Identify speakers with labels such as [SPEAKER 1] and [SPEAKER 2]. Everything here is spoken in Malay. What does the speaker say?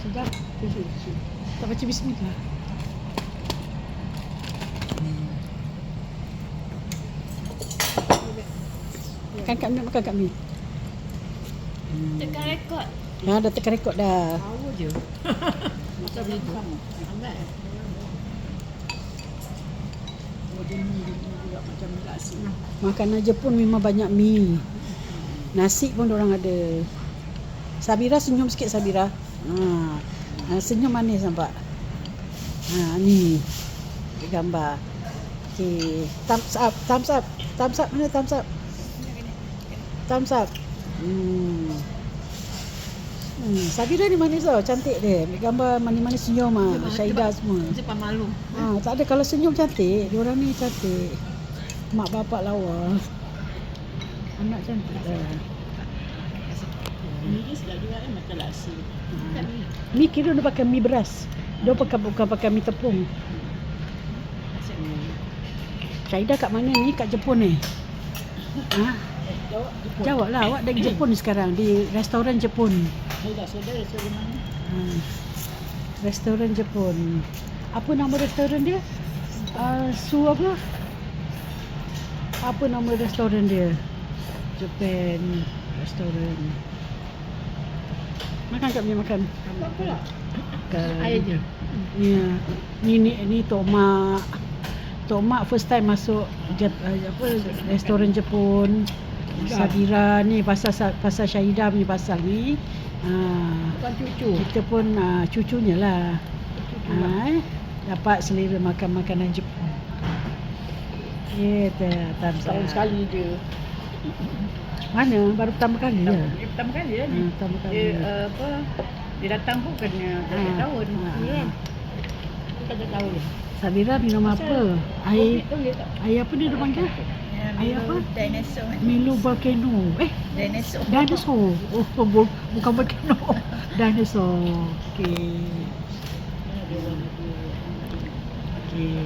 [SPEAKER 1] sedap. Susu, susu. Tak baca bismillah. Kan Kak Mi nak makan Kak Mi.
[SPEAKER 2] Tekan rekod.
[SPEAKER 1] Ha, dah tekan rekod dah.
[SPEAKER 3] Tahu je. Macam begitu. Amat. Oh, dia ni dia ni juga macam mi nasi.
[SPEAKER 1] Makanan Jepun memang banyak mi. Nasi pun orang ada. Sabira senyum sikit Sabira. Ha. senyum manis nampak. Ha ni. Gambar. Okey, thumbs up, thumbs up. Thumbs up mana thumbs up? Thumbs up. Hmm. Hmm, Sabira ni manis tau, cantik dia. Ambil gambar manis-manis senyum ah, Syahidah semua.
[SPEAKER 3] Cepat malu.
[SPEAKER 1] Ha, tak ada kalau senyum cantik, dia orang ni cantik. Mak bapak lawa. Anak cantik dah.
[SPEAKER 3] Mi ni sedap juga kan macam nasi. Kan mi.
[SPEAKER 1] Mi kira dia pakai mi beras. Dia pakai bukan pakai mi tepung. Syahidah kat mana ni? Kat Jepun ni. Ha?
[SPEAKER 3] Jawab. Jepun.
[SPEAKER 1] Jawab lah awak dari Jepun sekarang di restoran Jepun.
[SPEAKER 3] Saya saudara mana?
[SPEAKER 1] Ha. Restoran Jepun. Apa nama restoran dia? Uh, su apa? Apa nama restoran dia? Japan restoran. Makan kat punya makan.
[SPEAKER 3] Apa pula?
[SPEAKER 1] Makan.
[SPEAKER 3] Air je.
[SPEAKER 1] Ya. Ni ni ni Tok Mak. Tok Mak first time masuk Jep, uh, apa restoran Jepun. Sabira ni pasal pasal Syahidah punya pasal ni. Ha.
[SPEAKER 3] Cucu.
[SPEAKER 1] Kita pun uh, cucunya lah.
[SPEAKER 3] Cucu
[SPEAKER 1] Ha, eh, dapat selera makan makanan Jepun. Kita thumbs up.
[SPEAKER 3] Tahun sekali je.
[SPEAKER 1] Mana? Baru pertama kali ya?
[SPEAKER 3] Dia pertama kali ya ni.
[SPEAKER 1] Ha, pertama kali.
[SPEAKER 3] Dia uh, apa? Dia datang pun kena
[SPEAKER 1] Ha,
[SPEAKER 3] tahun.
[SPEAKER 1] ha,
[SPEAKER 3] Ya tak tahu dia.
[SPEAKER 1] Sabira minum apa? Air air apa dia dia panggil? Air apa?
[SPEAKER 2] Dinosaur.
[SPEAKER 1] Milo volcano. Eh,
[SPEAKER 2] Dinosaur.
[SPEAKER 1] dinosaur. Oh, bu- bukan volcano. dinosaur. Okey. Okey.